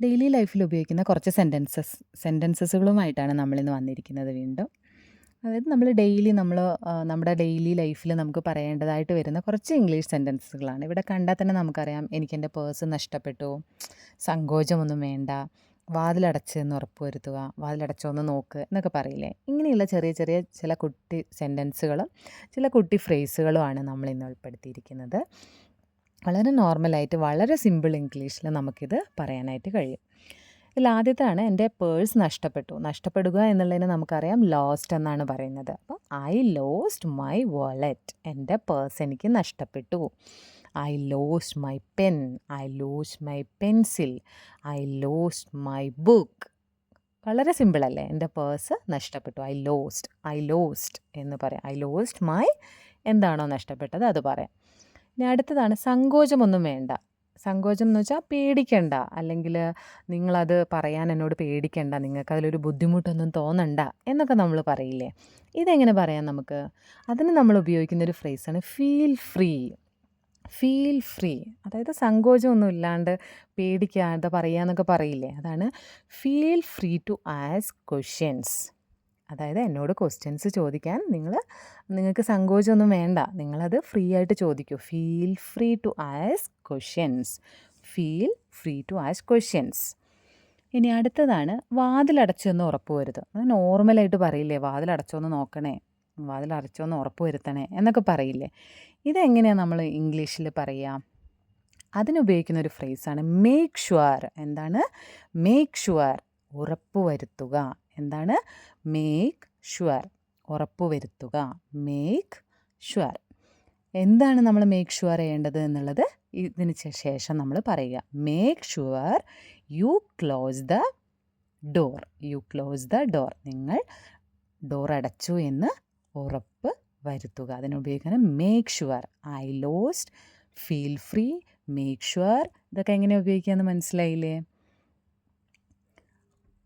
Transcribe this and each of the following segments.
Daily ലൈഫിൽ ഉപയോഗിക്കുന്ന കുറച്ച് സെന്റൻസസ് സെന്റൻസസുകളുമായിട്ടാണ് നമ്മളിന്ന് വന്നിരിക്കുന്നത് വീണ്ടും. അതായത് നമ്മൾ ഡെയിലി നമ്മൾ നമ്മുടെ ഡെയിലി ലൈഫിൽ നമുക്ക് പറയേണ്ടതായിട്ട് വരുന്ന കുറച്ച് ഇംഗ്ലീഷ് സെന്റൻസുകളാണ് ഇവിടെ കണ്ടാൽ തന്നെ നമുക്കറിയാം എനിക്കെന്റെ പേഴ്സ് നഷ്ടപ്പെട്ടു സങ്കോചമൊന്നും വേണ്ട വാതിലടച്ച് എന്ന് ഉറപ്പ് വരുത്തുക വാതിലടച്ചോ ഒന്ന് നോക്ക് എന്നൊക്കെ പറയില്ലേ? ഇങ്ങനെയുള്ള ചെറിയ ചെറിയ ചില കുട്ടി സെന്റൻസുകളും ചില കുട്ടി ഫ്രേസുകളുമാണ് നമ്മൾ ഇന്ന് ഉൾപ്പെടുത്തിയിരിക്കുന്നത്. വളരെ നോർമലായിട്ട് വളരെ സിമ്പിൾ ഇംഗ്ലീഷിൽ നമുക്കിത് പറയാനായിട്ട് കഴിയും. ഇതിൽ ആദ്യത്താണ് എന്റെ പേഴ്സ് നഷ്ടപ്പെട്ടു. നഷ്ടപ്പെടുക എന്നുള്ളതിന് നമുക്കറിയാം ലോസ്റ്റ് എന്നാണ് പറയുന്നത്. അപ്പോൾ ഐ ലോസ്റ്റ് മൈ വാലറ്റ്. എന്റെ പേഴ്സ് എനിക്ക് നഷ്ടപ്പെട്ടു. I lost my pen. I lost my pencil. I lost my book. വളരെ സിമ്പിളല്ലേ എന്റെ പേഴ്സ് നഷ്ടപ്പെട്ടു. ഐ ലോസ്റ്റ് ഐ ലോസ്റ്റ് എന്ന് പറയാം. ഐ ലോസ്റ്റ് മൈ എന്താണോ നഷ്ടപ്പെട്ടത് അത് പറയാം. ഇനി അടുത്തതാണ് സങ്കോചമൊന്നും വേണ്ട. സങ്കോചം എന്ന് വെച്ചാൽ പേടിക്കണ്ട. അല്ലെങ്കിൽ നിങ്ങളത് പറയാൻ എന്നോട് പേടിക്കണ്ട. നിങ്ങൾക്ക് അതിലൊരു ബുദ്ധിമുട്ടൊന്നും തോന്നണ്ട എന്നൊക്കെ നമ്മൾ പറയില്ലേ? ഇതെങ്ങനെ പറയാം നമുക്ക്? അതിന് നമ്മൾ ഉപയോഗിക്കുന്ന ഒരു ഫ്രേസാണ് ഫീൽ ഫ്രീ ഫീൽ ഫ്രീ അതായത് സങ്കോചമൊന്നും ഇല്ലാണ്ട് പേടിക്കാതെ പറയുക എന്നൊക്കെ പറയില്ലേ? അതാണ് feel free to ask questions അതായത് എന്നോട് ക്വസ്റ്റ്യൻസ് ചോദിക്കാൻ നിങ്ങൾ നിങ്ങൾക്ക് സങ്കോചമൊന്നും വേണ്ട. നിങ്ങളത് ഫ്രീ ആയിട്ട് ചോദിക്കൂ. Feel free to ask questions feel free to ask questions ഇനി അടുത്തതാണ് വാതിലടച്ചെന്ന് ഉറപ്പ് വരുത് അത് നോർമലായിട്ട് പറയില്ലേ? വാതിലടച്ചോന്ന് നോക്കണേ. വാതിലടച്ചോന്ന് ഉറപ്പ് വരുത്തണേ എന്നൊക്കെ പറയില്ലേ? ഇതെങ്ങനെയാണ് നമ്മൾ ഇംഗ്ലീഷിൽ പറയുക അതിനുപയോഗിക്കുന്ന ഒരു ഫ്രേസാണ് മേക്ക് ഷുവർ എന്താണ്? മേക്ക് ഷുവർ ഉറപ്പ് വരുത്തുക. എന്താണ്? മേക്ക് ഷുവർ ഉറപ്പുവരുത്തുക. മേക്ക് ഷുവർ എന്താണ് നമ്മൾ മേക്ക് ഷുവർ ചെയ്യേണ്ടത് എന്നുള്ളത്? ഇതിന് ശേഷം നമ്മൾ പറയുക. Make sure you close the door you close the door നിങ്ങൾ ഡോർ അടച്ചു എന്ന് ഉറപ്പ് വരുത്തുക. അതിനുപയോഗിക്കുന്നത് make sure I lost feel free make sure ഇതൊക്കെ എങ്ങനെ ഉപയോഗിക്കാമെന്ന് മനസ്സിലായില്ലേ?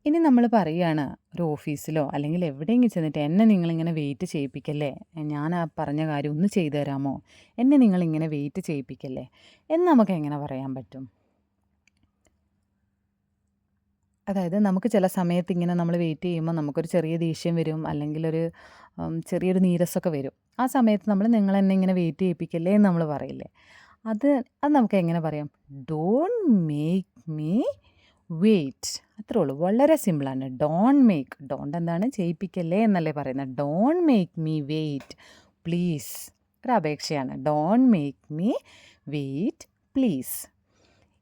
ഇനി നമ്മൾ പറയുകയാണ് ഒരു ഓഫീസിലോ അല്ലെങ്കിൽ എവിടെയെങ്കിലും ചെന്നിട്ട് എന്നെ നിങ്ങളിങ്ങനെ വെയിറ്റ് ചെയ്യിപ്പിക്കല്ലേ? ഞാൻ ആ പറഞ്ഞ കാര്യം ഒന്ന് ചെയ്തു തരാമോ? എന്നെ നിങ്ങളിങ്ങനെ വെയിറ്റ് ചെയ്യിപ്പിക്കല്ലേ? എന്ന് നമുക്ക് എങ്ങനെ പറയാൻ പറ്റും? അതായത് നമുക്ക് ചില സമയത്ത് ഇങ്ങനെ നമ്മൾ വെയിറ്റ് ചെയ്യുമ്പോൾ നമുക്കൊരു ചെറിയ ദേഷ്യം വരും അല്ലെങ്കിൽ ഒരു ചെറിയൊരു നീരസമൊക്കെ വരും. ആ സമയത്ത് നമ്മൾ നിങ്ങൾ എന്നെ ഇങ്ങനെ വെയിറ്റ് ചെയ്യിപ്പിക്കല്ലേ എന്ന് നമ്മൾ പറയില്ലേ? അത് അത് നമുക്ക് എങ്ങനെ പറയാം? ഡോണ്ട് മേക്ക് മീ വെയിറ്റ് അത്രേ ഉള്ളൂ വളരെ സിമ്പിളാണ്. ഡോൺ മേക്ക് ഡോണ്ട് എന്താണ്? ചെയ്യിപ്പിക്കല്ലേ എന്നല്ലേ പറയുന്നത്. Don't make me wait please ഒരു അപേക്ഷയാണ് don't make me wait please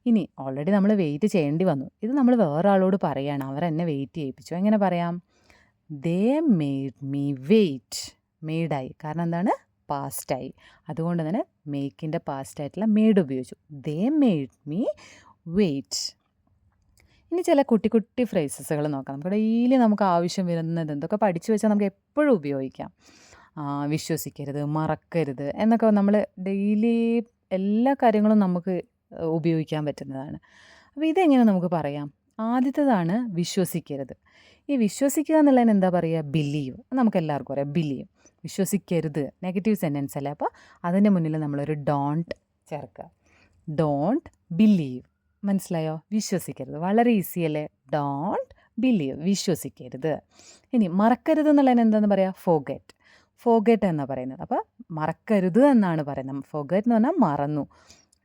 ഇനി ഓൾറെഡി നമ്മൾ വെയിറ്റ് ചെയ്യേണ്ടി വന്നു. ഇത് നമ്മൾ വേറെ ആളോട് പറയുകയാണ് അവർ എന്നെ വെയിറ്റ് ചെയ്യിപ്പിച്ചു. എങ്ങനെ പറയാം? ദേ മെയ്ഡ് മീ വെയിറ്റ് മെയ്ഡായി കാരണം എന്താണ്? പാസ്റ്റായി അതുകൊണ്ട് തന്നെ മേക്കിന്റെ പാസ്റ്റായിട്ടുള്ള മെയ്ഡ് ഉപയോഗിച്ചു. ദേ മെയ്ഡ് മീ വെയിറ്റ് ഇനി ചില കുട്ടി കുട്ടി ഫ്രേസസുകൾ നോക്കാം. നമുക്ക് ഡെയിലി നമുക്ക് ആവശ്യം വരുന്നത് എന്തൊക്കെ പഠിച്ചു വെച്ചാൽ നമുക്ക് എപ്പോഴും ഉപയോഗിക്കാം. വിശ്വസിക്കരുത് മറക്കരുത് എന്നൊക്കെ നമ്മൾ ഡെയിലി എല്ലാ കാര്യങ്ങളും നമുക്ക് ഉപയോഗിക്കാൻ പറ്റുന്നതാണ്. അപ്പോൾ ഇതെങ്ങനെ നമുക്ക് പറയാം? ആദ്യത്തേതാണ് വിശ്വസിക്കരുത്. ഈ വിശ്വസിക്കുക എന്നുള്ളതിന് എന്താ പറയുക? ബിലീവ് നമുക്ക് എല്ലാവർക്കും അറിയാം. ബിലീവ് വിശ്വസിക്കരുത്. നെഗറ്റീവ് സെന്റൻസ് അല്ലേ? അപ്പോൾ അതിന്റെ മുന്നിൽ നമ്മളൊരു ഡോണ്ട് ചേർക്കുക. ഡോണ്ട് ബിലീവ് മനസ്സിലായോ? വിശ്വസിക്കരുത്. വളരെ ഈസി അല്ലേ? ഡോണ്ട് ബിലീവ് വിശ്വസിക്കരുത്. ഇനി മറക്കരുത് എന്നുള്ളതിന് എന്താണെന്ന് പറയുക ഫോഗറ്റ് ഫോഗറ്റ് എന്നാണ് പറയുന്നത്. അപ്പോൾ മറക്കരുത് എന്നാണ് പറയുന്നത്. ഫോഗറ്റ് എന്ന് പറഞ്ഞാൽ മറന്നു.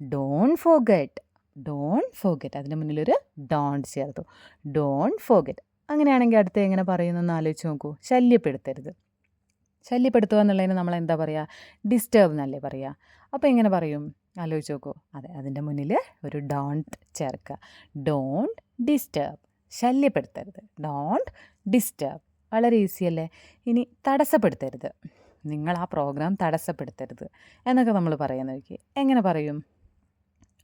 ഡോൺ ഫോഗറ്റ് ഡോൺ ഫോഗറ്റ് അതിന്റെ മുന്നിലൊരു ഡോണ്ട് ചേർത്തു. ഡോൺ ഫോഗറ്റ് അങ്ങനെയാണെങ്കിൽ അടുത്ത് എങ്ങനെ പറയുന്നതെന്ന് ആലോചിച്ച് നോക്കൂ. ശല്യപ്പെടുത്തരുത്. ശല്യപ്പെടുത്തുക എന്നുള്ളതിന് നമ്മൾ എന്താ പറയുക ഡിസ്റ്റേബ് എന്നല്ലേ പറയുക അപ്പോൾ എങ്ങനെ പറയും? ആലോചിച്ച് നോക്കൂ. അതെ അതിന്റെ മുന്നിൽ ഒരു ഡോണ്ട് ചേർക്കുക. ഡോണ്ട് ഡിസ്റ്റർബ് ശല്യപ്പെടുത്തരുത്. ഡോണ്ട് ഡിസ്റ്റർബ് വളരെ ഈസി അല്ലേ? ഇനി തടസ്സപ്പെടുത്തരുത്. നിങ്ങൾ ആ പ്രോഗ്രാം തടസ്സപ്പെടുത്തരുത് എന്നൊക്കെ നമ്മൾ പറയുന്ന നോക്കി എങ്ങനെ പറയും?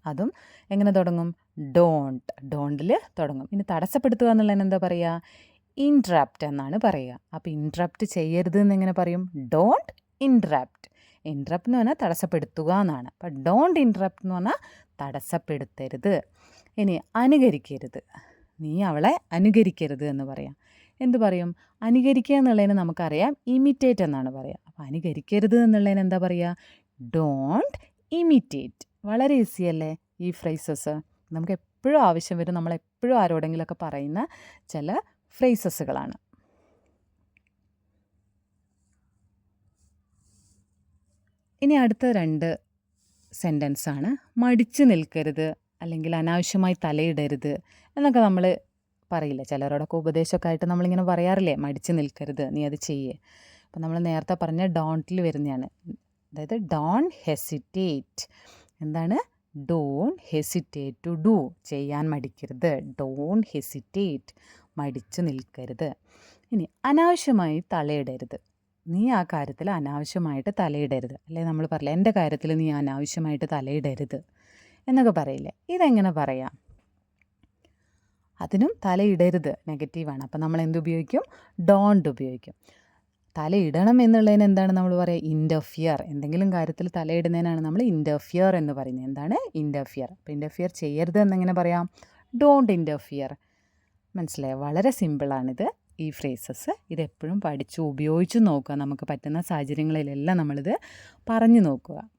അതും എങ്ങനെ തുടങ്ങും? ഡോണ്ട് ഡോണ്ടിൽ തുടങ്ങും. ഇനി തടസ്സപ്പെടുത്തുക എന്നുള്ളതിന് എന്താ പറയുക? ഇൻട്രാപ്റ്റ് എന്നാണ് പറയുക. അപ്പോൾ ഇൻട്രാപ്റ്റ് ചെയ്യരുത് എന്നെങ്ങനെ പറയും? ഡോണ്ട് ഇൻട്രാപ്റ്റ് ഇൻട്രപ്റ്റ് എന്ന് പറഞ്ഞാൽ തടസ്സപ്പെടുത്തുക എന്നാണ്. അപ്പം ഡോണ്ട് ഇൻട്രപ്റ്റ് എന്ന് പറഞ്ഞാൽ തടസ്സപ്പെടുത്തരുത്. ഇനി അനുകരിക്കരുത്. നീ അവളെ അനുകരിക്കരുത് എന്ന് പറയാം. എന്ത് പറയും? അനുകരിക്കുക എന്നുള്ളതിന് നമുക്കറിയാം. ഇമിറ്റേറ്റ് എന്നാണ് പറയുക അപ്പോൾ അനുകരിക്കരുത് എന്നുള്ളതിന് എന്താ പറയുക ഡോണ്ട് ഇമിറ്റേറ്റ് വളരെ ഈസി അല്ലേ ഈ ഫ്രൈസസ് നമുക്ക് എപ്പോഴും ആവശ്യം വരും. നമ്മളെപ്പോഴും ആരോടെങ്കിലുമൊക്കെ പറയുന്ന ചില ഫ്രേസസുകളാണ് ഇനി അടുത്ത രണ്ട് സെന്റൻസാണ് മടിച്ചു നിൽക്കരുത് അല്ലെങ്കിൽ അനാവശ്യമായി തലയിടരുത് എന്നൊക്കെ നമ്മൾ പറയില്ല? ചിലരോടൊക്കെ ഉപദേശമൊക്കെ ആയിട്ട് നമ്മളിങ്ങനെ പറയാറില്ലേ? മടിച്ചു നിൽക്കരുത് നീ അത് ചെയ്യേ. അപ്പം നമ്മൾ നേരത്തെ പറഞ്ഞ ഡോണ്ടിൽ വരുന്നതാണ്. അതായത് ഡോൺ ഹെസിറ്റേറ്റ്. എന്താണ്? Don't hesitate to do. ചെയ്യാൻ മടിക്കരുത്. Don't hesitate. മടിച്ചു നിൽക്കരുത്. ഇനി അനാവശ്യമായി തലയിടരുത്. നീ ആ കാര്യത്തിൽ അനാവശ്യമായിട്ട് തലയിടരുത്. അല്ലെ? നമ്മൾ പറയില്ല എന്റെ കാര്യത്തിൽ നീ അനാവശ്യമായിട്ട് തലയിടരുത് എന്നൊക്കെ പറയില്ലേ? ഇതെങ്ങനെ പറയാം? അതിനും തലയിടരുത്. നെഗറ്റീവാണ്. അപ്പം നമ്മൾ എന്ത് ഉപയോഗിക്കും? ഡോണ്ട് ഉപയോഗിക്കും. തലയിടണം എന്നുള്ളതിന് എന്താണ് നമ്മൾ പറയുക? ഇന്റർഫിയർ എന്തെങ്കിലും കാര്യത്തിൽ തലയിടുന്നതിനാണ് നമ്മൾ ഇന്റർഫിയർ എന്ന് പറയുന്നത്. എന്താണ്? ഇന്റർഫിയർ അപ്പോൾ ഇന്റർഫിയർ ചെയ്യരുത് എന്നെങ്ങനെ പറയാം? ഡോണ്ട് ഇന്റർഫിയർ മനസ്സിലായോ? വളരെ സിമ്പിളാണിത്. ഈ ഫ്രേസസ് ഇതെപ്പോഴും പഠിച്ചു ഉപയോഗിച്ച് നോക്കുക. നമുക്ക് പറ്റുന്ന സാഹചര്യങ്ങളിലെല്ലാം നമ്മളിത് പറഞ്ഞു നോക്കുക.